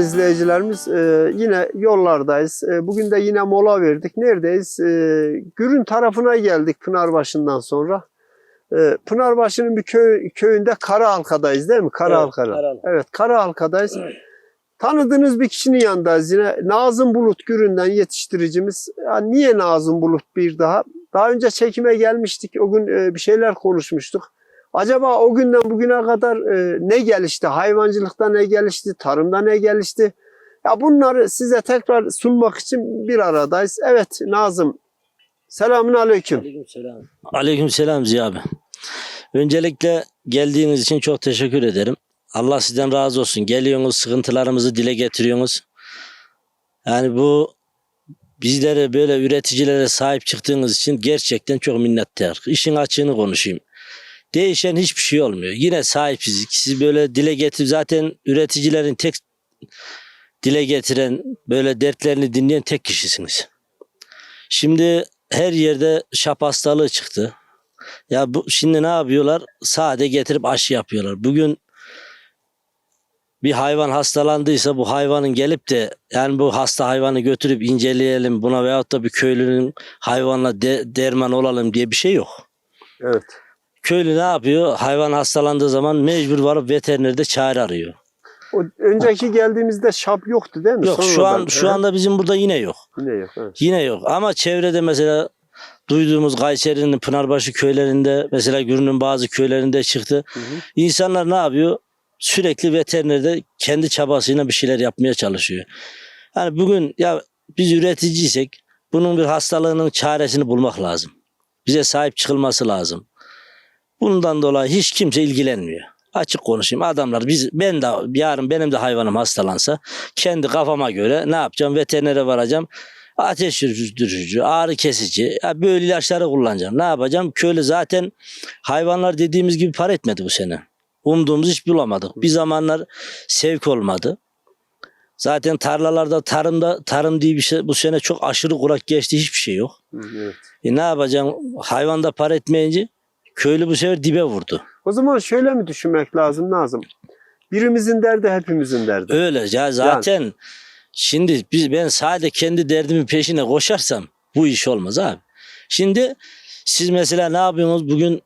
izleyicilerimiz e, yine yollardayız. E, bugün de yine mola verdik. Neredeyiz? E, Gürün tarafına geldik Pınarbaşı'ndan sonra. E, Pınarbaşı'nın bir köy, köyünde Karahalka'dayız değil mi? Karahalka'da. Karahalka. Evet Karahalka'dayız. Tanıdığınız bir kişinin yanındayız yine. Nazım Bulut Gürün'den yetiştiricimiz. Ya niye Nazım Bulut bir daha? Daha önce çekime gelmiştik. O gün e, bir şeyler konuşmuştuk. Acaba o günden bugüne kadar e, ne gelişti? Hayvancılıkta ne gelişti? Tarımda ne gelişti? Ya bunları size tekrar sunmak için bir aradayız. Evet Nazım. Selamun aleyküm. Aleykümselam. Aleykümselam Ziya abi. Öncelikle geldiğiniz için çok teşekkür ederim. Allah sizden razı olsun. Geliyorsunuz, sıkıntılarımızı dile getiriyorsunuz. Yani bu bizlere böyle üreticilere sahip çıktığınız için gerçekten çok minnettar. İşin açığını konuşayım. Değişen hiçbir şey olmuyor. Yine sahipiz. Siz böyle dile getir zaten üreticilerin tek dile getiren böyle dertlerini dinleyen tek kişisiniz. Şimdi her yerde şap hastalığı çıktı. Ya bu şimdi ne yapıyorlar? Sade getirip aşı yapıyorlar. Bugün bir hayvan hastalandıysa bu hayvanın gelip de yani bu hasta hayvanı götürüp inceleyelim buna veyahut da bir köylünün hayvanla de- derman olalım diye bir şey yok. Evet. Köylü ne yapıyor? Hayvan hastalandığı zaman mecbur varıp veterinerde çare arıyor. O önceki geldiğimizde şap yoktu değil mi? Yok şu an şu he? anda bizim burada yine yok. Yine yok. Evet. Yine yok ama çevrede mesela duyduğumuz Kayseri'nin Pınarbaşı köylerinde mesela Gürün'ün bazı köylerinde çıktı. Hı hı. İnsanlar ne yapıyor? Sürekli veterinerde kendi çabasıyla bir şeyler yapmaya çalışıyor. Yani bugün ya biz üreticiysek bunun bir hastalığının çaresini bulmak lazım. Bize sahip çıkılması lazım. Bundan dolayı hiç kimse ilgilenmiyor. Açık konuşayım. Adamlar biz ben de yarın benim de hayvanım hastalansa kendi kafama göre ne yapacağım? Veterinere varacağım. Ateş düşürücü, ağrı kesici. Ya böyle ilaçları kullanacağım. Ne yapacağım? Köylü zaten hayvanlar dediğimiz gibi para etmedi bu sene. Umduğumuz hiç bulamadık. Bir zamanlar sevk olmadı. Zaten tarlalarda tarımda tarım diye bir şey bu sene çok aşırı kurak geçti hiçbir şey yok. Evet. E ne yapacağım? Hayvanda para etmeyince köylü bu sefer dibe vurdu. O zaman şöyle mi düşünmek lazım Nazım? Birimizin derdi hepimizin derdi. Öyle ya zaten şimdi biz ben sadece kendi derdimin peşine koşarsam bu iş olmaz abi. Şimdi siz mesela ne yapıyorsunuz bugün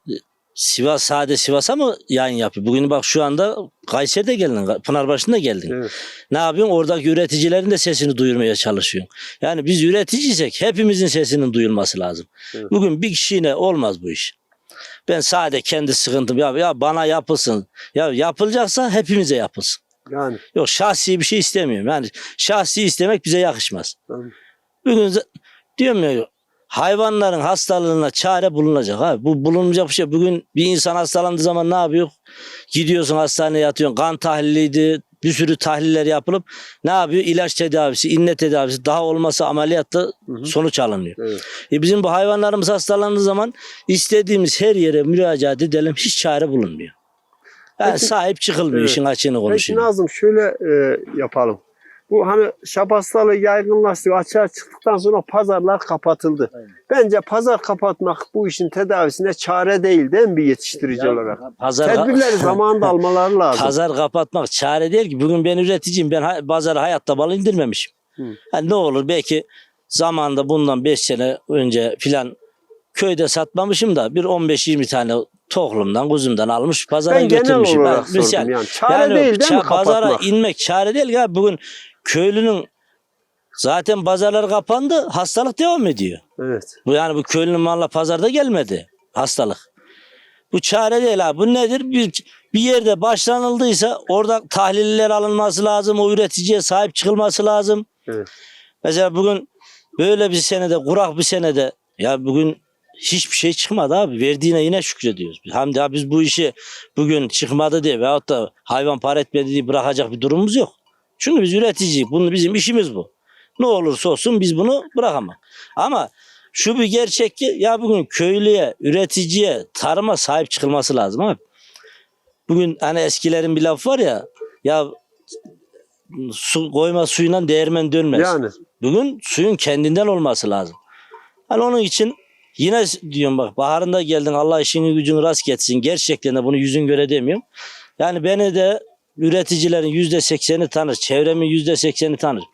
Sivas sade Sivas'a mı yayın yapıyor? Bugün bak şu anda Kayseri'de geldin, Pınarbaşı'nda geldin. Evet. Ne yapıyorsun? Oradaki üreticilerin de sesini duyurmaya çalışıyorsun. Yani biz üreticiysek hepimizin sesinin duyulması lazım. Evet. Bugün bir kişiyle olmaz bu iş. Ben sadece kendi sıkıntım ya, ya bana yapılsın. Ya yapılacaksa hepimize yapılsın. Yani. Yok şahsi bir şey istemiyorum. Yani şahsi istemek bize yakışmaz. Tamam. Bugün diyorum ya hayvanların hastalığına çare bulunacak abi. Bu bulunmayacak bir şey. Bugün bir insan hastalandığı zaman ne yapıyor? Gidiyorsun hastaneye yatıyorsun. Kan tahliliydi. Bir sürü tahliller yapılıp ne yapıyor? İlaç tedavisi, inne tedavisi daha olmasa ameliyatta Hı hı. sonuç alınıyor. Evet. E bizim bu hayvanlarımız hastalandığı zaman istediğimiz her yere müracaat edelim hiç çare bulunmuyor. Yani Peki- sahip çıkılmıyor Evet. işin açığını Peki konuşayım. Nazım şöyle e, yapalım. Bu hani şap hastalığı yaygınlaştı, açığa çıktıktan sonra pazarlar kapatıldı. Aynen. Bence pazar kapatmak bu işin tedavisine çare değil değil mi bir yetiştirici olarak? Pazar, Tedbirleri zamanında almaları lazım. Pazar kapatmak çare değil ki. Bugün ben üreticiyim. Ben pazara hayatta bal indirmemişim. Hı. Yani ne olur belki zamanda bundan 5 sene önce filan köyde satmamışım da bir 15-20 tane tohumdan kuzumdan almış pazara ben genel götürmüşüm. olarak Yani sordum yani. Çare yani değil değil mi pazara kapatmak? inmek çare değil ya. Bugün köylünün zaten pazarlar kapandı. Hastalık devam ediyor. Evet. Bu yani bu köylünün malla pazarda gelmedi hastalık. Bu çare değil abi. Bu nedir? Bir, bir yerde başlanıldıysa orada tahliller alınması lazım. O üreticiye sahip çıkılması lazım. Evet. Mesela bugün böyle bir senede, kurak bir senede ya bugün hiçbir şey çıkmadı abi. Verdiğine yine şükrediyoruz. Hamdi abi biz bu işi bugün çıkmadı diye veyahut da hayvan para etmedi diye bırakacak bir durumumuz yok. Çünkü biz üreticiyiz. Bunu bizim işimiz bu. Ne olursa olsun biz bunu bırakamam. Ama şu bir gerçek ki ya bugün köylüye, üreticiye, tarıma sahip çıkılması lazım abi. Bugün hani eskilerin bir laf var ya ya su koyma suyuna değirmen dönmez. Yani. Bugün suyun kendinden olması lazım. Hani onun için yine diyorum bak baharında geldin Allah işini gücünü rast getsin. Gerçekten de bunu yüzün göre demiyorum. Yani beni de üreticilerin yüzde sekseni tanır. Çevremin yüzde sekseni tanır.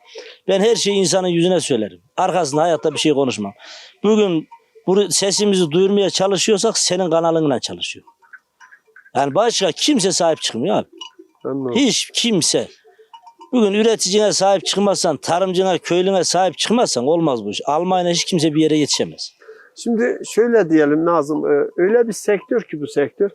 Ben her şeyi insanın yüzüne söylerim. Arkasında hayatta bir şey konuşmam. Bugün bu sesimizi duyurmaya çalışıyorsak senin kanalınla çalışıyor. Yani başka kimse sahip çıkmıyor abi. Anladım. Hiç kimse. Bugün üreticine sahip çıkmazsan, tarımcına, köylüne sahip çıkmazsan olmaz bu iş. Almanya'da hiç kimse bir yere yetişemez. Şimdi şöyle diyelim Nazım, e, öyle bir sektör ki bu sektör.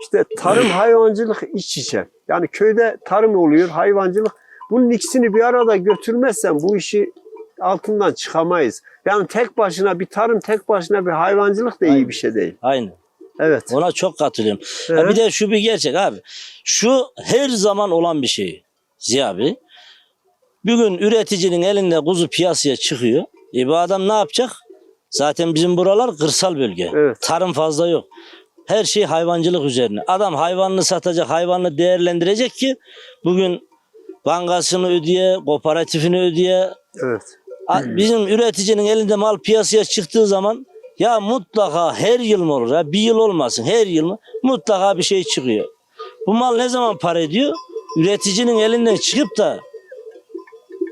İşte tarım, hayvancılık iç içe. Yani köyde tarım oluyor, hayvancılık. Bunun ikisini bir arada götürmezsen bu işi altından çıkamayız. Yani tek başına bir tarım, tek başına bir hayvancılık da iyi Aynen. bir şey değil. Aynen. Evet. Ona çok katılıyorum. Evet. bir de şu bir gerçek abi. Şu her zaman olan bir şey. Ziya abi. Bugün üreticinin elinde kuzu piyasaya çıkıyor. E bu adam ne yapacak? Zaten bizim buralar kırsal bölge. Evet. Tarım fazla yok. Her şey hayvancılık üzerine. Adam hayvanını satacak, hayvanını değerlendirecek ki bugün bankasını ödeye, kooperatifini ödeye. Evet. A- Bizim üreticinin elinde mal piyasaya çıktığı zaman ya mutlaka her yıl mı olur? Ya bir yıl olmasın her yıl mı? Mutlaka bir şey çıkıyor. Bu mal ne zaman para ediyor? Üreticinin elinden çıkıp da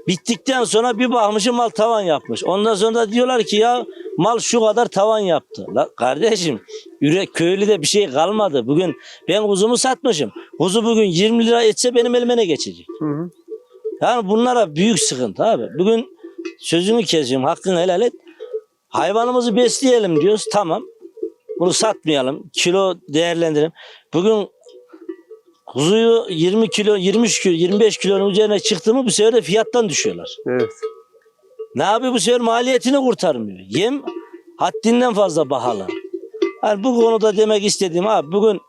bittikten sonra bir bakmışım mal tavan yapmış. Ondan sonra da diyorlar ki ya mal şu kadar tavan yaptı. La kardeşim üre köylüde bir şey kalmadı. Bugün ben kuzumu satmışım. Kuzu bugün 20 lira etse benim elime ne geçecek? Hı hı. Yani bunlara büyük sıkıntı abi. Bugün sözünü kesiyorum hakkını helal et. Hayvanımızı besleyelim diyoruz tamam. Bunu satmayalım. Kilo değerlendirelim. Bugün kuzuyu 20 kilo, 23 kilo, 25 kilonun üzerine çıktı mı bu sefer de fiyattan düşüyorlar. Evet. Ne yapıyor bu sefer maliyetini kurtarmıyor. Yem haddinden fazla pahalı. Yani bu konuda demek istediğim abi bugün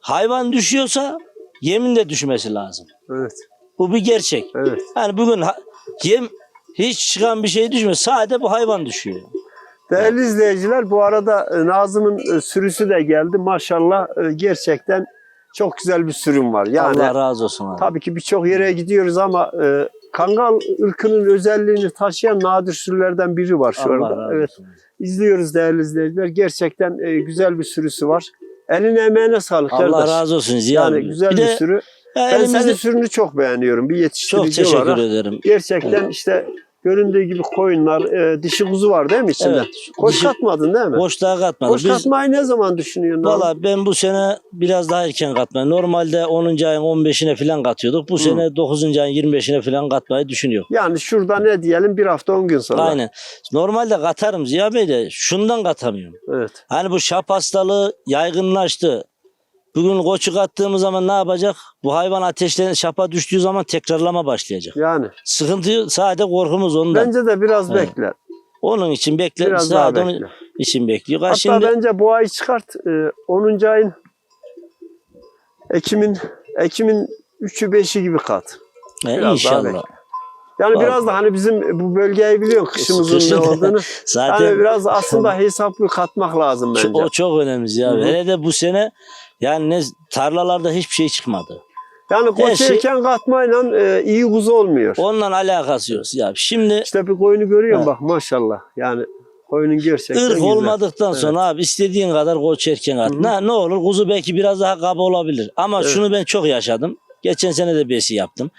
hayvan düşüyorsa yemin de düşmesi lazım. Evet. Bu bir gerçek. Evet. Yani bugün yem hiç çıkan bir şey düşmüyor. Sadece bu hayvan düşüyor. Değerli izleyiciler bu arada e, Nazım'ın e, sürüsü de geldi. Maşallah e, gerçekten çok güzel bir sürüm var. Yani Allah razı olsun abi. tabii ki birçok yere gidiyoruz ama Kangal ırkının özelliğini taşıyan nadir sürülerden biri var şu Allah anda. Evet. İzliyoruz değerli izleyiciler. Gerçekten e, güzel bir sürüsü var. Eline emeğine sağlık Allah kardeş. razı olsun Ziya Yani abi. güzel bir de sürü. ya Ben elimizde senin sürünü çok beğeniyorum. Bir çok yetiştirici teşekkür olarak. ederim. Gerçekten işte göründüğü gibi koyunlar, e, dişi kuzu var değil mi içinde? Evet. Koç Dişi- katmadın değil mi? Boşluğa katmadım. Koç Biz, katmayı ne zaman düşünüyorsun? Valla ben bu sene biraz daha erken katmayı. Normalde 10. ayın 15'ine falan katıyorduk. Bu Hı. sene 9. ayın 25'ine falan katmayı düşünüyorum. Yani şurada ne diyelim bir hafta 10 gün sonra. Aynen. Normalde katarım Ziya Bey de şundan katamıyorum. Evet. Hani bu şap hastalığı yaygınlaştı. Bugün koçu kattığımız zaman ne yapacak? Bu hayvan ateşlen şapa düştüğü zaman tekrarlama başlayacak. Yani. Sıkıntı sadece korkumuz ondan. Bence de biraz Evet. bekle. Onun için bekle. Biraz daha sadece onun için bekliyor. Ha Hatta şimdi bence bu ay çıkart. e, 10. ayın Ekim'in Ekim'in 3'ü 5'i gibi kat. biraz daha inşallah. Yani Vallahi. biraz da hani bizim bu bölgeyi biliyor kışımızın Kışın- ne olduğunu. Zaten Yani biraz aslında hesaplı katmak lazım bence. o çok önemli ya. Hı hı. Hele de bu sene yani ne tarlalarda hiçbir şey çıkmadı. Yani koç şey- erken katmayla e, iyi kuzu olmuyor. Onunla alakası yok ya. Şimdi İşte bir koyunu görüyorum bak maşallah. Yani koyunun gerçekten ırk güzel. olmadıktan Evet. sonra abi istediğin kadar koç erken at. Hı hı. Ne, ne olur kuzu belki biraz daha kaba olabilir. Ama Evet. şunu ben çok yaşadım. Geçen sene de besi yaptım.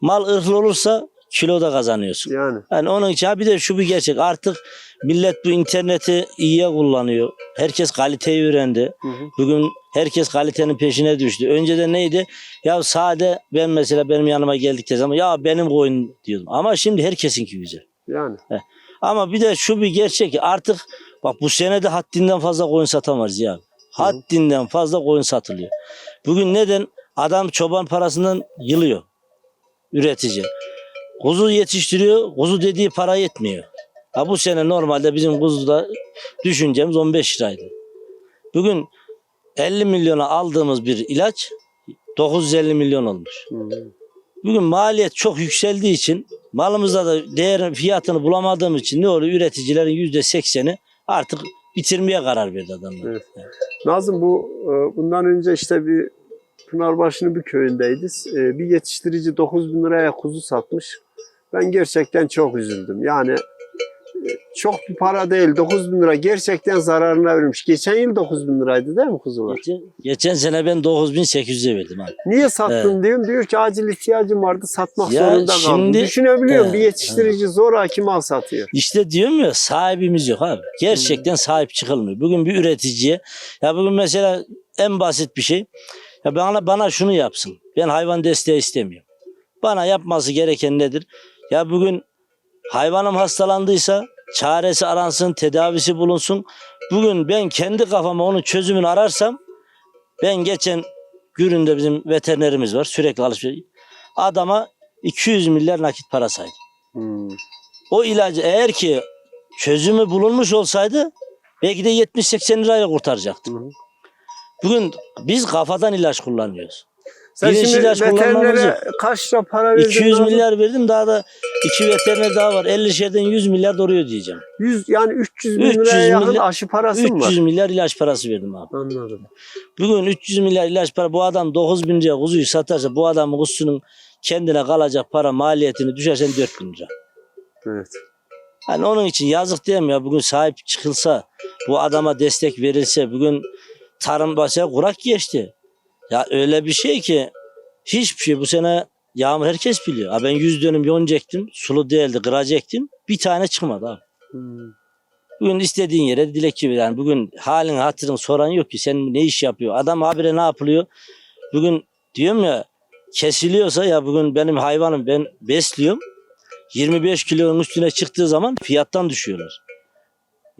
Mal ırklı olursa kilo da kazanıyorsun. Yani Yani onun için ha bir de şu bir gerçek. Artık millet bu interneti iyiye kullanıyor. Herkes kaliteyi öğrendi. hı hı. Bugün herkes kalitenin peşine düştü. Önceden neydi? Ya sade ben mesela benim yanıma geldikleri zaman ya benim koyun diyordum. Ama şimdi herkesinki güzel. yani Ama bir de şu bir gerçek artık bak bu sene de haddinden fazla koyun Ziya. abi. Haddinden fazla koyun satılıyor. Bugün neden? Adam çoban parasından yılıyor. Üretici. Kuzu yetiştiriyor. Kuzu dediği para yetmiyor. Ha bu sene normalde bizim kuzuda düşüncemiz 15 liraydı. Bugün 50 milyona aldığımız bir ilaç 950 milyon olmuş. Bugün maliyet çok yükseldiği için malımızda da değer fiyatını bulamadığım için ne oluyor? Üreticilerin yüzde sekseni artık bitirmeye karar verdi adamlar. Evet. Nazım bu e, bundan önce işte bir Pınarbaşı'nın bir köyündeyiz. E, Bir yetiştirici 9 bin liraya kuzu satmış. Ben gerçekten çok üzüldüm. Yani çok bir para değil. 9 bin lira gerçekten zararına vermiş. Geçen yıl 9 bin liraydı değil mi kuzular? Geçen, geçen sene ben 9800'e verdim abi. Niye sattın diyorum. Diyor ki acil ihtiyacım vardı satmak Ya zorunda kaldım. şimdi- Düşünebiliyor musun? He, Bir yetiştirici zoraki mal satıyor. İşte diyorum ya sahibimiz yok abi. Gerçekten sahip çıkılmıyor. Bugün bir üreticiye ya bugün mesela en basit bir şey. Ya bana bana şunu yapsın. Ben hayvan desteği istemiyorum. Bana yapması gereken nedir? Ya bugün hayvanım hastalandıysa çaresi aransın, tedavisi bulunsun. Bugün ben kendi kafama onun çözümünü ararsam ben geçen Gürün'de bizim veterinerimiz var. Sürekli alışveriş. Adama 200 milyar nakit para saydı. Hmm. O ilacı eğer ki çözümü bulunmuş olsaydı belki de 70-80 lirayla kurtaracaktı. Hı. Bugün biz kafadan ilaç kullanıyoruz. Sen Bilinçli şimdi ilaç kullanmamız veterinere kaç lira para verdin? 200 lazım? milyar verdim daha da iki veteriner daha var. 50 şerden 100 milyar doğruyor diyeceğim. 100 yani 300 bin 300 liraya yakın milyar- aşı parası mı var? 300 milyar ilaç parası verdim abi. Anladım. Bugün 300 milyar ilaç para bu adam 9 bin liraya kuzuyu satarsa bu adamın kuzusunun kendine kalacak para maliyetini düşersen 4 bin lira. Evet. Hani onun için yazık mi ya bugün sahip çıkılsa bu adama destek verilse bugün tarım başa kurak geçti. Ya öyle bir şey ki hiçbir şey bu sene yağmur herkes biliyor. Ha ben 100 dönüm yonca ektim sulu değildi kıracaktım bir tane çıkmadı abi. Hmm. Bugün istediğin yere dilekçe ver. Yani bugün halin hatırın soran yok ki sen ne iş yapıyor. Adam habire ne yapılıyor? Bugün diyorum ya kesiliyorsa ya bugün benim hayvanım ben besliyorum. 25 kilonun üstüne çıktığı zaman fiyattan düşüyorlar.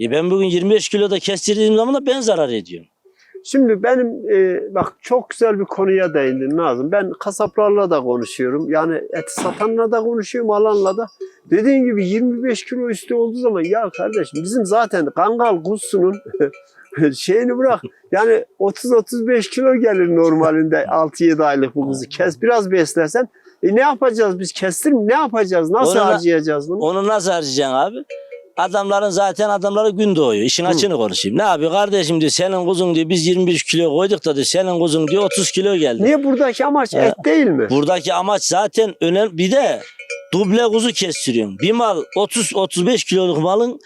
E ben bugün 25 kiloda kestirdiğim zaman da ben zarar ediyorum. Şimdi benim e, bak çok güzel bir konuya değindin Nazım. Ben kasaplarla da konuşuyorum. Yani et satanla da konuşuyorum, alanla da. Dediğin gibi 25 kilo üstü olduğu zaman ya kardeşim bizim zaten kangal kuzusunun şeyini bırak. Yani 30-35 kilo gelir normalinde 6-7 aylık bu kuzu. Kes biraz beslersen. E ne yapacağız biz kestir mi? Ne yapacağız? Nasıl Onu- harcayacağız bunu? Onu nasıl harcayacaksın abi? Adamların zaten adamları gün doğuyor. İşin Hı. açığını konuşayım. Ne yapıyor kardeşim diyor senin kuzun diyor biz 25 kilo koyduk da diyor senin kuzun diyor 30 kilo geldi. Niye buradaki amaç et değil mi? Buradaki amaç zaten önemli. Bir de duble kuzu kestiriyorsun. Bir mal 30-35 kiloluk malın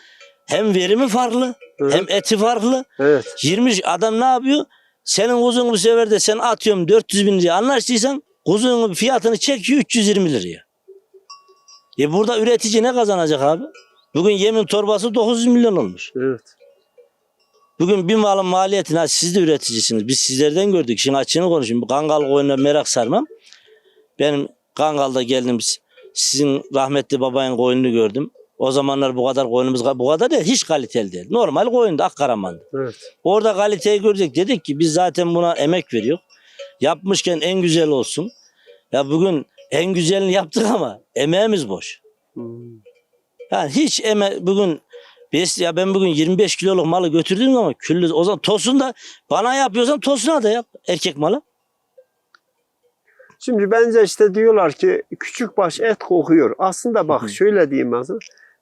hem verimi farklı Evet. hem eti farklı. Evet. 20 adam ne yapıyor? Senin kuzun bu sefer de sen atıyorum 400 bin liraya anlaştıysan kuzunun fiyatını çekiyor 320 liraya. E burada üretici ne kazanacak abi? Bugün yemin torbası 900 milyon olmuş. Evet. Bugün bir malın maliyetini ha, siz de üreticisiniz. Biz sizlerden gördük. Şimdi açığını konuşayım. Kangal koyuna merak sarmam. Benim Kangal'da geldim. Sizin rahmetli babayın koyununu gördüm. O zamanlar bu kadar koyunumuz bu kadar değil. Hiç kaliteli değil. Normal koyundu. Akkaraman'dı. Evet. Orada kaliteyi gördük. Dedik ki biz zaten buna emek veriyor. Yapmışken en güzel olsun. Ya bugün en güzelini yaptık ama emeğimiz boş. Hmm. Yani hiç eme bugün ya ben bugün 25 kiloluk malı götürdüğüm zaman küllü o zaman tosun da bana yapıyorsan tosuna da yap erkek malı. Şimdi bence işte diyorlar ki küçük baş et kokuyor. Aslında bak hı. şöyle diyeyim ben sana.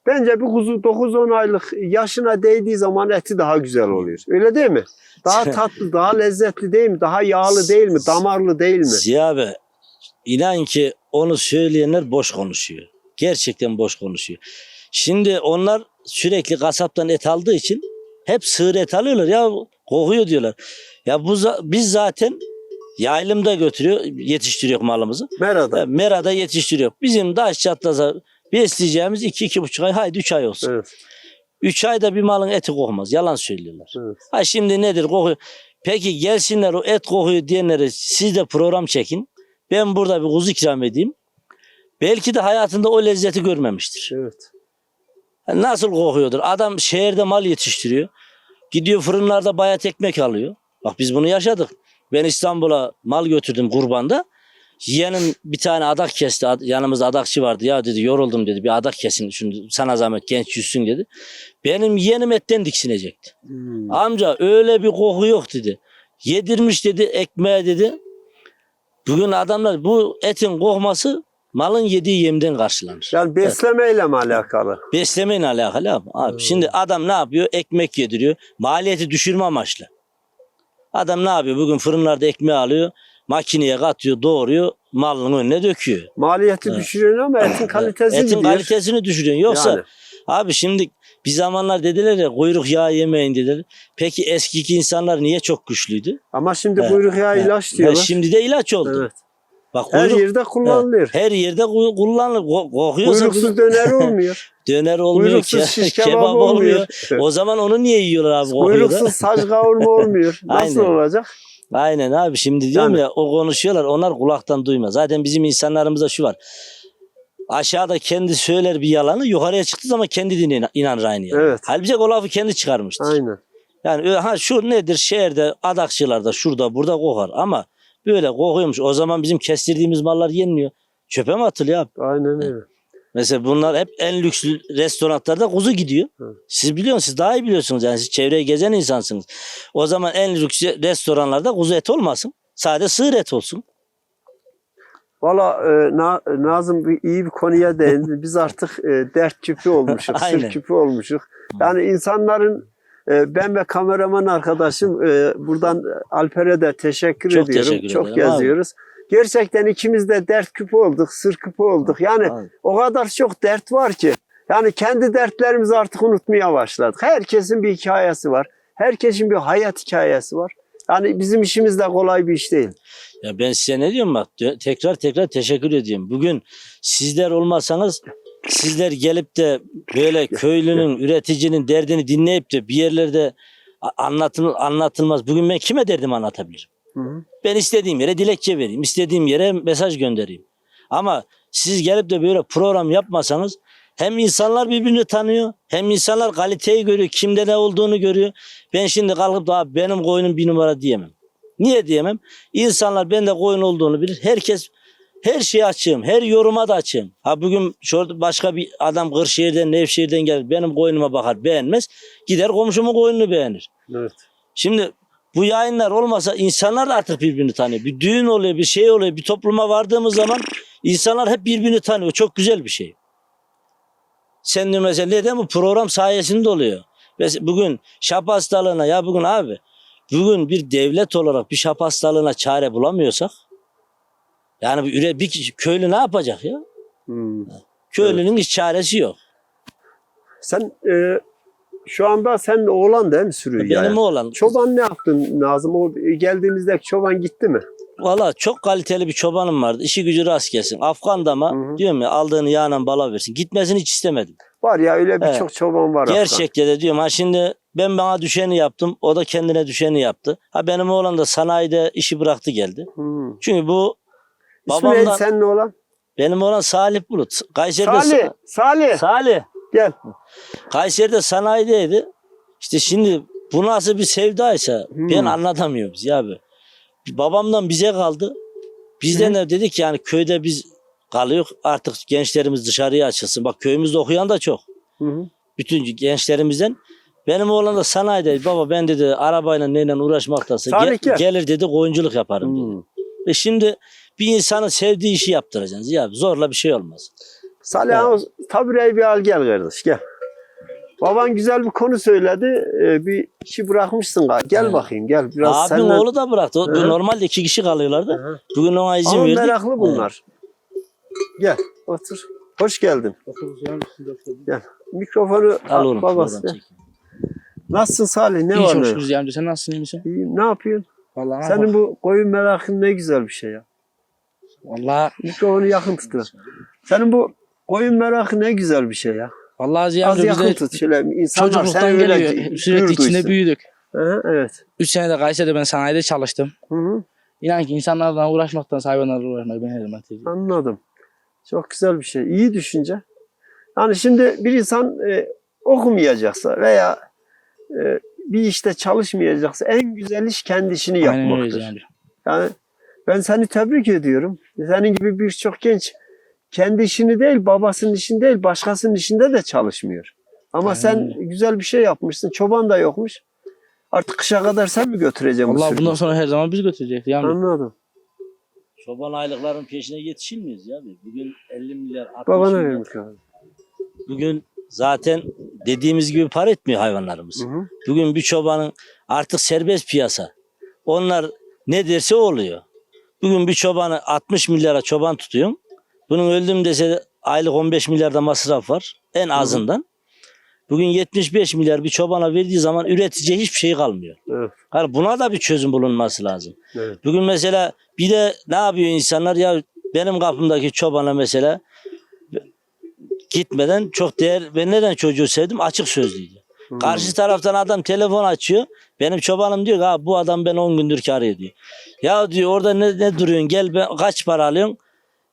Bence bir kuzu 9-10 aylık yaşına değdiği zaman eti daha güzel oluyor. Öyle değil mi? Daha tatlı, daha lezzetli değil mi? Daha yağlı değil mi? Damarlı değil mi? Ziya abi inan ki onu söyleyenler boş konuşuyor. Gerçekten boş konuşuyor. Şimdi onlar sürekli kasaptan et aldığı için hep sığır et alıyorlar ya kokuyor diyorlar. Ya bu biz zaten yaylımda götürüyor yetiştiriyor malımızı. Merada. Merada yetiştiriyor. Bizim daş çatlasa besleyeceğimiz 2-2,5 ay haydi 3 ay olsun. Evet. 3 ayda bir malın eti kokmaz. Yalan söylüyorlar. Evet. Ha şimdi nedir kokuyor. Peki gelsinler o et kokuyor diyenlere siz de program çekin. Ben burada bir kuzu ikram edeyim. Belki de hayatında o lezzeti görmemiştir. Evet. Nasıl kokuyordur? Adam şehirde mal yetiştiriyor. Gidiyor fırınlarda bayat ekmek alıyor. Bak biz bunu yaşadık. Ben İstanbul'a mal götürdüm kurbanda. Yeğenim bir tane adak kesti. Yanımızda adakçı vardı. Ya dedi yoruldum dedi. Bir adak kesin. Şimdi sana zahmet genç yüzsün dedi. Benim yeğenim etten diksinecekti. Hmm. Amca öyle bir koku yok dedi. Yedirmiş dedi ekmeğe dedi. Bugün adamlar bu etin kokması malın yediği yemden karşılanır. Yani beslemeyle mi alakalı? Beslemeyle alakalı abi. abi. Hmm. Şimdi adam ne yapıyor? Ekmek yediriyor. Maliyeti düşürme amaçlı. Adam ne yapıyor? Bugün fırınlarda ekmeği alıyor. Makineye katıyor, doğuruyor, malının önüne döküyor. Maliyeti Evet. düşürüyorsun ama etin kalitesi Etin gidiyor. kalitesini düşürüyorsun. Yoksa Yani. abi şimdi bir zamanlar dediler ya kuyruk yağı yemeyin dediler. Peki eskiki insanlar niye çok güçlüydü? Ama şimdi Evet. kuyruk yağı Evet. ilaç diyorlar. şimdi de ilaç oldu. Evet. Bak Her kuyruk yerde kullanılıyor. her yerde kullanılır. Ko- Kokuyorsa Kuyruksuz döner olmuyor. döner olmuyor Kuyruksuz şiş kebap, kebap olmuyor. O zaman onu niye yiyorlar abi? Kuyruksuz saç kavurma olmuyor. Nasıl Aynen. olacak? Aynen abi şimdi diyorum Yani. ya o konuşuyorlar onlar kulaktan duymaz. Zaten bizim insanlarımızda şu var. Aşağıda kendi söyler bir yalanı yukarıya çıktığı zaman kendi dinine inanır aynı yalan. Evet. Halbuki o lafı kendi çıkarmıştır. Aynen. Yani ha şu nedir şehirde adakçılarda şurada burada kokar ama böyle kokuyormuş. O zaman bizim kestirdiğimiz mallar yenmiyor. Çöpe mi atılıyor abi? Aynen öyle. Mesela bunlar hep en lüks restoranlarda kuzu gidiyor. Hı. Siz biliyorsunuz, siz daha iyi biliyorsunuz. Yani siz çevreyi gezen insansınız. O zaman en lüks restoranlarda kuzu eti olmasın. Sadece sığır et olsun. Valla e, Na- Nazım bir, iyi bir konuya değindi. Biz artık e, dert küpü olmuşuz, sır küpü olmuşuz. Yani insanların ben ve kameraman arkadaşım e, buradan Alper'e de teşekkür Çok ediyorum. teşekkür Çok ederim abi. yazıyoruz. Gerçekten ikimiz de dert küpü olduk, sır küpü olduk. Yani Abi. o kadar çok dert var ki. Yani kendi dertlerimizi artık unutmaya başladık. Herkesin bir hikayesi var. Herkesin bir hayat hikayesi var. Yani bizim işimiz de kolay bir iş değil. Ya ben size ne diyorum bak tekrar tekrar teşekkür ediyorum. Bugün sizler olmasanız sizler gelip de böyle köylünün, üreticinin derdini dinleyip de bir yerlerde anlatıl anlatılmaz. Bugün ben kime derdimi anlatabilirim? Hı hı. Ben istediğim yere dilekçe vereyim, istediğim yere mesaj göndereyim. Ama siz gelip de böyle program yapmasanız hem insanlar birbirini tanıyor, hem insanlar kaliteyi görüyor, kimde ne olduğunu görüyor. Ben şimdi kalkıp da "Abi benim koyunum bir numara diyemem. Niye diyemem? İnsanlar bende koyun olduğunu bilir. Herkes her şeye açığım, her yoruma da açığım. Ha bugün şurada başka bir adam Kırşehir'den, Nevşehir'den gelir, benim koyunuma bakar, beğenmez. Gider komşumun koyununu beğenir. Evet. Şimdi bu yayınlar olmasa insanlar da artık birbirini tanıyor. Bir düğün oluyor, bir şey oluyor, bir topluma vardığımız zaman insanlar hep birbirini tanıyor. Çok güzel bir şey. Sen de mesela neden bu program sayesinde oluyor? Mesela bugün şap hastalığına ya bugün abi bugün bir devlet olarak bir şap hastalığına çare bulamıyorsak yani bir, üre, bir kişi- köylü ne yapacak ya? Hmm. Köylünün hiç çaresi yok. Sen e, şu anda sen oğlan değil mi sürüyor Benim yani? oğlan Çoban ne yaptın Nazım? O geldiğimizde çoban gitti mi? Valla çok kaliteli bir çobanım vardı. İşi gücü rast gelsin. Afgan'da ama Hı hı. diyorum ya aldığını yağla bala versin. Gitmesini hiç istemedim. Var ya öyle Evet. birçok çoban var. Gerçekte de diyorum ha şimdi ben bana düşeni yaptım. O da kendine düşeni yaptı. Ha benim oğlan da sanayide işi bıraktı geldi. Hmm. Çünkü bu İsmi neydi Babamdan- senin oğlan? benim oğlan Salih Bulut. Kayseri'de Salih. sa- Salih. Salih. Gel. Kayseri'de sanayideydi. İşte şimdi bu nasıl bir sevdaysa Hmm. ben anlatamıyorum ya abi. Babamdan bize kaldı. Bizden de dedik yani köyde biz kalıyor artık gençlerimiz dışarıya açılsın. Bak köyümüzde okuyan da çok. Hı hı. Bütün gençlerimizden. Benim oğlan da sanayide baba ben dedi arabayla neyle uğraşmaktansa Salih gel- gel. gelir dedi koyunculuk yaparım dedi. Hmm. E şimdi bir insanın sevdiği işi yaptıracaksınız. Ya zorla bir şey olmaz. Salih o tabureyi bir al gel kardeş gel. Baban güzel bir konu söyledi. Ee, bir işi bırakmışsın galiba. Gel Evet. bakayım gel. Biraz Abim seninle- oğlu da bıraktı. O-. Normalde iki kişi kalıyorlardı. Hı. Bugün ona izin Ama verdik. meraklı bunlar. Gel otur. Hoş geldin. Gel. Mikrofonu Al al babası. Nasılsın Salih? Ne İyi var Ziya amca. Sen nasılsın iyi misin? İyiyim. Ne yapıyorsun? Vallahi Senin yapalım? bu koyun merakın ne güzel bir şey ya. Vallahi, Mikrofonu yakın tut. biraz. Senin bu koyun merakı ne güzel bir şey ya. vallahi Ziya Az yakın tut. Şöyle insanlar çocukluktan geliyor. Sürekli içinde büyüdük. Hı, evet. 3 sene de Kayseri'de ben sanayide çalıştım. Hı hı. İnan ki insanlarla uğraşmaktan hayvanlarla uğraşmayı ben ediyorum. Anladım. Çok güzel bir şey. İyi düşünce. Yani şimdi bir insan e, okumayacaksa veya e, bir işte çalışmayacaksa en güzel iş kendi işini Aynen öyle yapmaktır. Yani ben seni tebrik ediyorum. Senin gibi birçok genç kendi işini değil, babasının işini değil, başkasının işinde de çalışmıyor. Ama Aynen sen güzel bir şey yapmışsın. Çoban da yokmuş. Artık kışa kadar sen mi götüreceksin bu sürüyü? bundan sonra her zaman biz götüreceğiz amca. Anladım. Çoban aylıkların peşine yetişir miyiz ya? abi? Bugün 50 milyar, 60 Babana milyar. ver mikrofonu. Bugün zaten dediğimiz gibi para etmiyor hayvanlarımız. Hı hı. Bugün bir çobanın artık serbest piyasa. Onlar ne derse oluyor. Bugün bir çobanı 60 milyara çoban tutuyorsun. Bunun öldüm dese aylık 15 milyarda masraf var. En azından. Bugün 75 milyar bir çobana verdiği zaman üreticiye hiçbir şey kalmıyor. Evet. Yani buna da bir çözüm bulunması lazım. Evet. Bugün mesela bir de ne yapıyor insanlar ya benim kapımdaki çobana mesela gitmeden çok değer ben neden çocuğu sevdim açık sözlüydü. Hmm. Karşı taraftan adam telefon açıyor. Benim çobanım diyor ki "Ha, bu adam beni 10 gündür ki arıyor diyor. Ya diyor orada ne, ne duruyorsun gel ben, kaç para alıyorsun?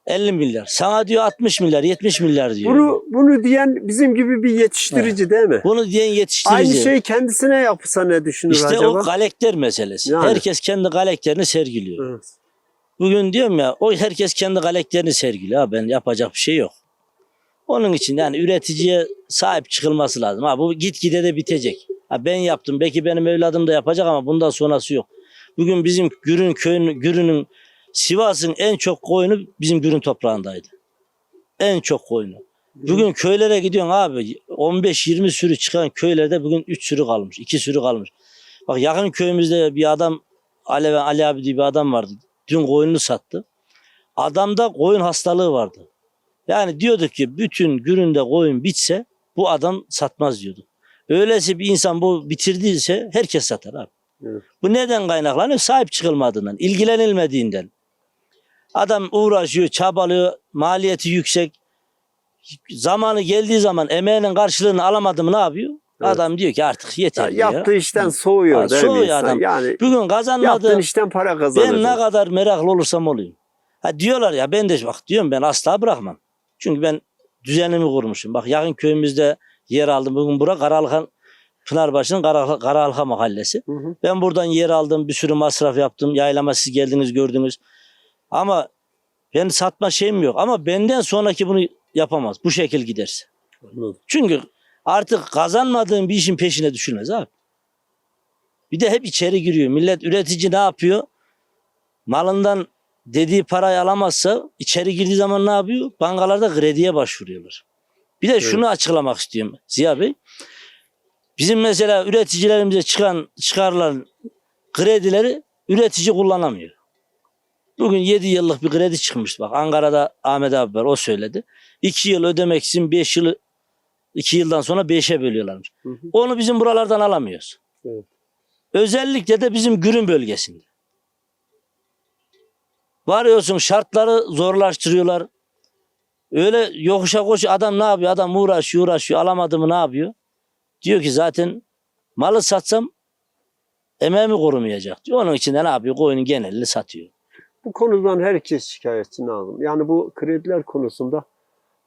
50 milyar. Sana diyor 60 milyar 70 milyar diyor. Bunu bunu diyen bizim gibi bir yetiştirici değil mi? Bunu diyen yetiştirici. Aynı şey kendisine yapsa ne düşünür işte acaba? o galekter meselesi. Yani. Herkes kendi galekterini sergiliyor. Evet. Bugün diyorum ya o herkes kendi galekterini sergiliyor. Ha, ben yapacak bir şey yok. Onun için yani üreticiye sahip çıkılması lazım. Ha, bu gitgide de bitecek. Ha, ben yaptım. Belki benim evladım da yapacak ama bundan sonrası yok. Bugün bizim Gürün köyünün, Gürün'ün Sivas'ın en çok koyunu bizim Gürün toprağındaydı. En çok koyunu. Bugün köylere gidiyorsun abi 15-20 sürü çıkan köylerde bugün 3 sürü kalmış. 2 sürü kalmış. Bak yakın köyümüzde bir adam Ali, Ali abi diye bir adam vardı. Dün koyununu sattı. Adamda koyun hastalığı vardı. Yani diyorduk ki bütün gününde koyun bitse bu adam satmaz diyorduk. Öylesi bir insan bu bitirdiyse herkes satar abi. Evet. Bu neden kaynaklanıyor? Sahip çıkılmadığından, ilgilenilmediğinden. Adam uğraşıyor, çabalıyor, maliyeti yüksek. Zamanı geldiği zaman emeğinin karşılığını alamadı mı ne yapıyor? Evet. Adam diyor ki artık Ya yeter diyor. yaptığı işten soğuyor Ha, soğuyor insan? adam. Yani Bugün yaptığın kazanmadığı işten para ben ne kadar meraklı olursam olayım. Ha diyorlar ya ben de bak diyorum ben asla bırakmam. Çünkü ben düzenimi kurmuşum. Bak yakın köyümüzde yer aldım. Bugün bura Karahalka Pınarbaşı'nın Kara- Karahalka mahallesi. Hı hı. Ben buradan yer aldım. Bir sürü masraf yaptım. Yaylama siz geldiniz gördünüz. Ama ben satma şeyim yok. Ama benden sonraki bunu yapamaz. Bu şekil giderse. Anladım. Çünkü artık kazanmadığın bir işin peşine düşülmez abi. Bir de hep içeri giriyor. Millet üretici ne yapıyor? Malından dediği parayı alamazsa içeri girdiği zaman ne yapıyor? Bankalarda krediye başvuruyorlar. Bir de şunu açıklamak istiyorum Ziya Bey. Bizim mesela üreticilerimize çıkan çıkarılan kredileri üretici kullanamıyor. Bugün 7 yıllık bir kredi çıkmış. Bak Ankara'da Ahmet abi var o söyledi. 2 yıl ödemek için 5 yılı 2 yıldan sonra 5'e bölüyorlarmış. Hı hı. Onu bizim buralardan alamıyoruz. Evet. Özellikle de bizim Gürün bölgesinde. Varıyorsun şartları zorlaştırıyorlar. Öyle yokuşa koş adam ne yapıyor? Adam uğraşıyor uğraşıyor alamadı mı ne yapıyor? Diyor ki zaten malı satsam emeğimi korumayacak diyor. Onun için de ne yapıyor? Koyunun genelini satıyor. Bu konudan herkes şikayetçi lazım. Yani bu krediler konusunda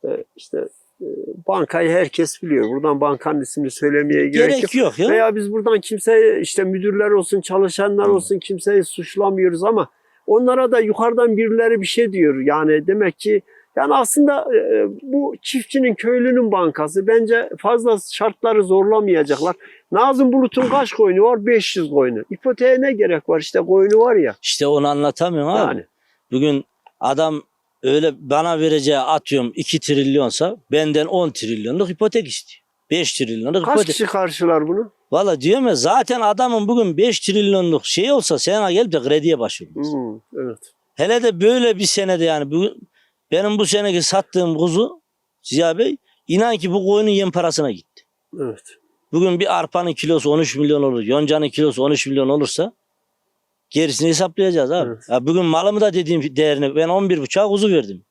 e, işte e, bankayı herkes biliyor. Buradan bankanın ismini söylemeye gerek, Gerek, yok. yok ya. Veya biz buradan kimseyi işte müdürler olsun, çalışanlar olsun kimseyi suçlamıyoruz ama onlara da yukarıdan birileri bir şey diyor. Yani demek ki yani aslında e, bu çiftçinin köylünün bankası bence fazla şartları zorlamayacaklar. Nazım Bulut'un kaç koyunu var? 500 koyunu. İpoteğe ne gerek var? İşte koyunu var ya. İşte onu anlatamıyorum abi. Yani. Bugün adam öyle bana vereceği atıyorum 2 trilyonsa benden 10 trilyonluk ipotek istiyor. 5 trilyonluk Kaç kişi karşılar bunu? Valla diyorum ya zaten adamın bugün 5 trilyonluk şey olsa sana gelip de krediye başvurmaz. Hmm, evet. Hele de böyle bir senede yani bugün benim bu seneki sattığım kuzu Ziya Bey inan ki bu koyunun yem parasına gitti. Evet. Bugün bir arpanın kilosu 13 milyon olur. Yoncanın kilosu 13 milyon olursa gerisini hesaplayacağız abi. Evet. Ya bugün malımı da dediğim değerini ben 11 buçuğa kuzu verdim.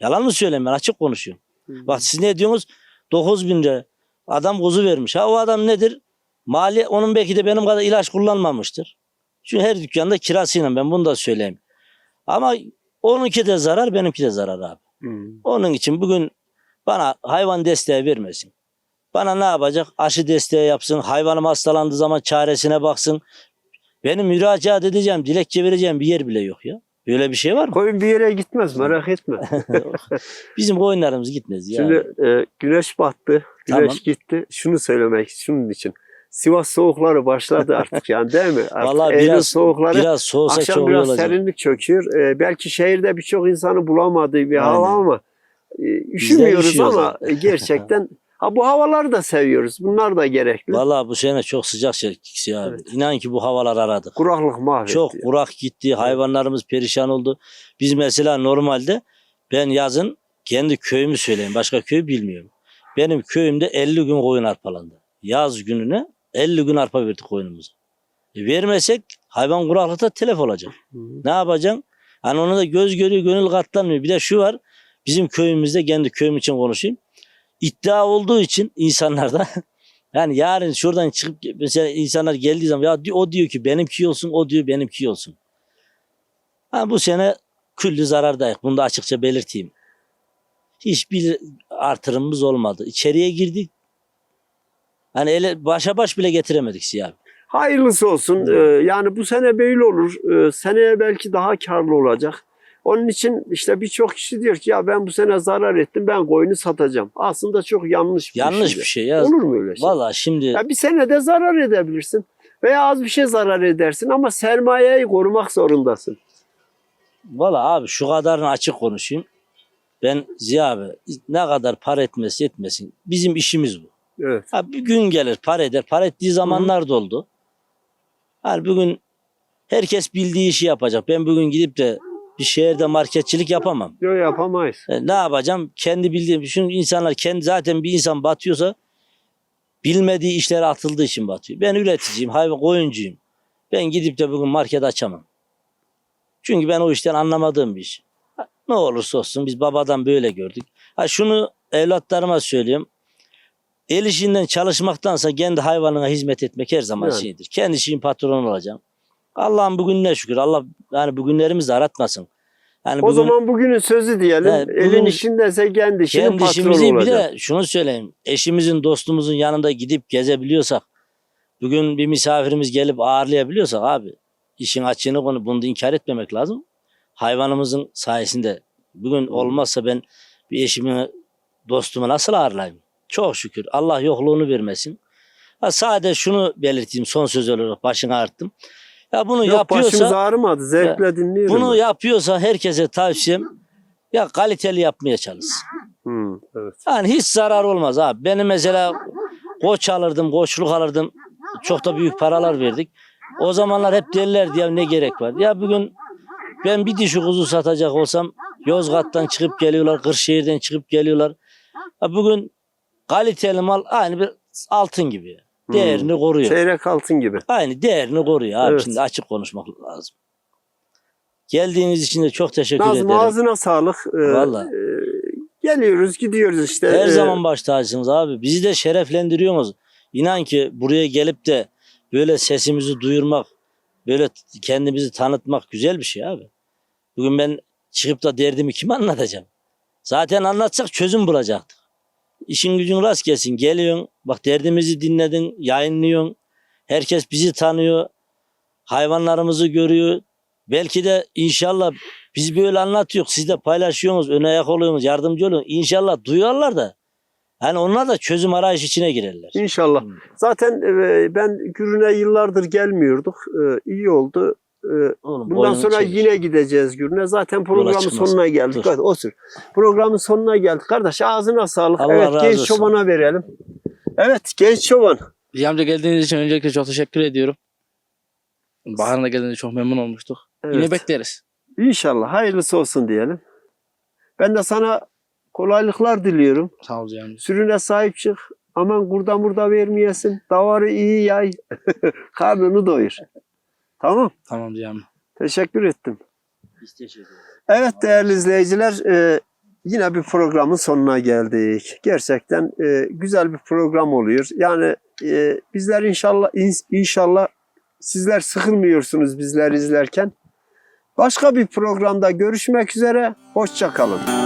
Yalan mı söyleyeyim ben açık konuşuyorum. Bak siz ne diyorsunuz? 9 bin lira adam kuzu vermiş. Ha o adam nedir? Mali onun belki de benim kadar ilaç kullanmamıştır. Çünkü her dükkanda kirasıyla ben bunu da söyleyeyim. Ama onunki de zarar benimki de zarar abi. Hmm. Onun için bugün bana hayvan desteği vermesin. Bana ne yapacak? Aşı desteği yapsın. Hayvanım hastalandığı zaman çaresine baksın. Benim müracaat edeceğim, dilekçe vereceğim bir yer bile yok ya. Böyle bir şey var mı? Koyun bir yere gitmez merak etme. Bizim koyunlarımız gitmez ya. Şimdi e, güneş battı, güneş Tamam. gitti. Şunu söylemek şunun için. Sivas soğukları başladı artık yani değil mi? Artık Vallahi Eylül biraz soğukları biraz soğusa akşam çok iyi biraz olacak. serinlik çöküyor. E, belki şehirde birçok insanı bulamadığı bir hava Aynen. ama e, üşümüyoruz üşüyoruz ama gerçekten Ha bu havaları da seviyoruz. Bunlar da gerekli. Vallahi bu sene çok sıcak çekti abi. Evet. İnan ki bu havalar aradık. Kuraklık mahvetti. Çok kurak gitti. Hayvanlarımız perişan oldu. Biz mesela normalde ben yazın kendi köyümü söyleyeyim. Başka köy bilmiyorum. Benim köyümde 50 gün koyun arpalandı. Yaz gününe 50 gün arpa verdik koyunumuza. E vermesek hayvan kuraklıkta telef olacak. Hı. Ne yapacaksın? Hani onu da göz görüyor, gönül katlanmıyor. Bir de şu var. Bizim köyümüzde kendi köyüm için konuşayım. İddia olduğu için insanlarda yani yarın şuradan çıkıp mesela insanlar geldiği zaman ya o diyor ki benimki olsun, o diyor benimki olsun. Ha, bu sene küllü zarardayız. Bunu da açıkça belirteyim. Hiçbir artırımımız olmadı. İçeriye girdik. Hani ele, başa baş bile getiremedik siyah. Hayırlısı olsun. Ee, yani bu sene böyle olur. Ee, seneye belki daha karlı olacak. Onun için işte birçok kişi diyor ki ya ben bu sene zarar ettim ben koyunu satacağım. Aslında çok yanlış bir Yanlış düşünce. bir şey ya. Olur mu öyle şey? Valla şimdi Ya bir senede zarar edebilirsin. Veya az bir şey zarar edersin ama sermayeyi korumak zorundasın. Valla abi şu kadarını açık konuşayım. Ben Ziya abi ne kadar para etmesi etmesin. Bizim işimiz bu. Evet. Ha, bir gün gelir para eder. Para ettiği zamanlar da oldu. Bugün herkes bildiği işi yapacak. Ben bugün gidip de bir şehirde marketçilik yapamam. Yok yapamayız. E, ne yapacağım? Kendi bildiğim. Çünkü insanlar kendi zaten bir insan batıyorsa bilmediği işlere atıldığı için batıyor. Ben üreticiyim, hayvan koyuncuyum. Ben gidip de bugün market açamam. Çünkü ben o işten anlamadığım bir iş. Ne olursa olsun biz babadan böyle gördük. Ha şunu evlatlarıma söylüyorum. El işinden çalışmaktansa kendi hayvanına hizmet etmek her zaman Yani. şeydir. Kendi işin patronu olacağım. Allah'ın bugününe şükür. Allah yani bugünlerimizi aratmasın. Yani O bugün- zaman bugünün sözü diyelim. Elin bugün işindeyse kendi işinin kendi patronu işimizi bir olacak. de şunu söyleyeyim. Eşimizin, dostumuzun yanında gidip gezebiliyorsak, bugün bir misafirimiz gelip ağırlayabiliyorsak abi, işin açığını konu bunu da inkar etmemek lazım. Hayvanımızın sayesinde bugün olmazsa ben bir eşimi, dostumu nasıl ağırlayayım? Çok şükür. Allah yokluğunu vermesin. Ha, sadece şunu belirteyim son söz olarak başını ağrıttım. Ya bunu Yok başımız yapıyorsa ağrımadı. Zevkle dinliyorum. bunu yapıyorsa herkese tavsiyem ya kaliteli yapmaya çalışsın. Hı, evet. Yani hiç zarar olmaz abi. Benim mesela koç alırdım, koçluk alırdım. Çok da büyük paralar verdik. O zamanlar hep derlerdi ya ne gerek var. Ya bugün ben bir dişi kuzu satacak olsam Yozgat'tan çıkıp geliyorlar, Kırşehir'den çıkıp geliyorlar. Ha bugün kaliteli mal aynı bir altın gibi. Değerini koruyor. Çeyrek altın gibi. Aynı değerini koruyor abi. Evet. Şimdi açık konuşmak lazım. Geldiğiniz için de çok teşekkür Nazım ederim. ağzına sağlık. Ee, Vallahi. e, geliyoruz gidiyoruz işte. Her Ee, zaman baş tacısınız abi. Bizi de şereflendiriyorsunuz. İnan ki buraya gelip de böyle sesimizi duyurmak, böyle kendimizi tanıtmak güzel bir şey abi. Bugün ben çıkıp da derdimi kime anlatacağım? Zaten anlatsak çözüm bulacaktık. İşin gücün rast gelsin. Geliyorsun, bak derdimizi dinledin, yayınlıyorsun. Herkes bizi tanıyor. Hayvanlarımızı görüyor. Belki de inşallah biz böyle anlatıyoruz. Siz de paylaşıyorsunuz, ön ayak oluyorsunuz, yardımcı oluyorsunuz. İnşallah duyarlar da. Hani onlar da çözüm arayış içine girerler. İnşallah. Hı. Zaten e, ben Gürün'e yıllardır gelmiyorduk. E, iyi oldu. E, Oğlum, bundan sonra çevir. yine gideceğiz Gürün'e. Zaten programın sonuna geldik. Dur. Hadi otur. Programın sonuna geldik. Kardeş ağzına sağlık. Allah evet genç olsun. çobana verelim. Evet genç çoban. Ziya amca geldiğiniz için öncelikle çok teşekkür ediyorum. Bahar'ın da geldiğinde çok memnun olmuştuk. Evet. Yine bekleriz. İnşallah hayırlısı olsun diyelim. Ben de sana kolaylıklar diliyorum. Sağ ol Ziya amca. Sürüne sahip çık. Aman kurda murda vermeyesin. Davarı iyi yay. Karnını doyur. Tamam. Tamam amca. Teşekkür ettim. Biz teşekkür ederiz. Evet değerli izleyiciler e, yine bir programın sonuna geldik. Gerçekten e, güzel bir program oluyor. Yani e, bizler inşallah in- inşallah sizler sıkılmıyorsunuz bizler izlerken. Başka bir programda görüşmek üzere. Hoşça kalın.